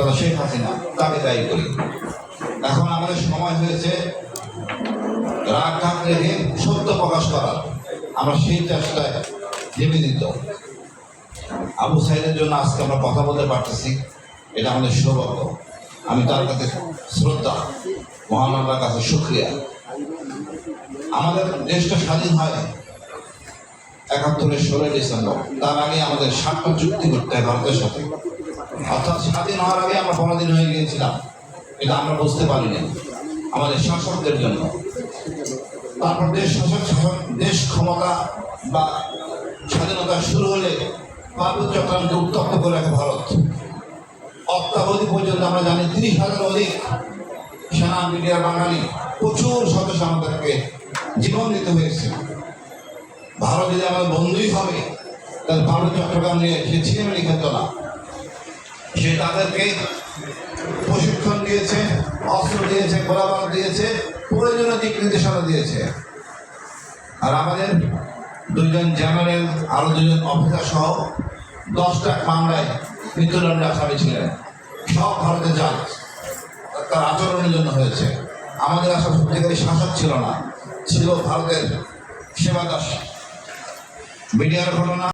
তথা শেখ হাসিনা তাকে দায়ী করি। এখন আমাদের সময় হয়েছে রাগ ঢাক রেখে সত্য প্রকাশ করার আমরা সেই চেষ্টায় নিবেদিত। আবু সাইদের জন্য আজকে আমরা কথা বলতে পারতেছি, এটা আমাদের সৌভাগ্য। আমি তার কাছে শ্রদ্ধা, মহান কাছে শুক্রিয়া। আমাদের দেশটা স্বাধীন হয় একাত্তরের ষোলোই ডিসেম্বর। তার আগে আমাদের সাতটা চুক্তি করতে হয় ভারতের সাথে। অর্থাৎ স্বাধীন হওয়ার আগে আমরা পরাধীন হয়ে গিয়েছিলাম। এটা আমরা বুঝতে পারি পারিনি আমাদের শাসকদের জন্য। তারপর দেশ শাসক শাসন দেশ ক্ষমতা বা স্বাধীনতা শুরু হলে পার্বত্য চট্টগ্রামকে উত্তপ্ত করে রাখে ভারত। অত্যাবধি পর্যন্ত আমরা জানি তিরিশ হাজার অধিক সেনা মিডিয়ার বাঙালি প্রচুর সদস্য আমাদেরকে জীবন দিতে হয়েছে। ভারত যদি আমাদের বন্ধুই হবে তাহলে ভারত চট্টগ্রাম নিয়ে সে ছিনেমিনি খেত না। সে তাদেরকে প্রশিক্ষণ দিয়েছে, অস্ত্র দিয়েছে, গোলাবারুদ দিয়েছে, প্রয়োজনীয় দিক নির্দেশনা দিয়েছে। আর আমাদের দুইজন জেনারেল, আরও দুজন অফিসার সহ দশটা মামলায় মৃত্যুদণ্ডে আসামি ছিলেন। সব ভারতে যান তার আচরণের জন্য হয়েছে। আমাদের আসলে সত্যিকারী শাসক ছিল না, ছিল ভারতের সেবা দাস মিডিয়ার ঘটনা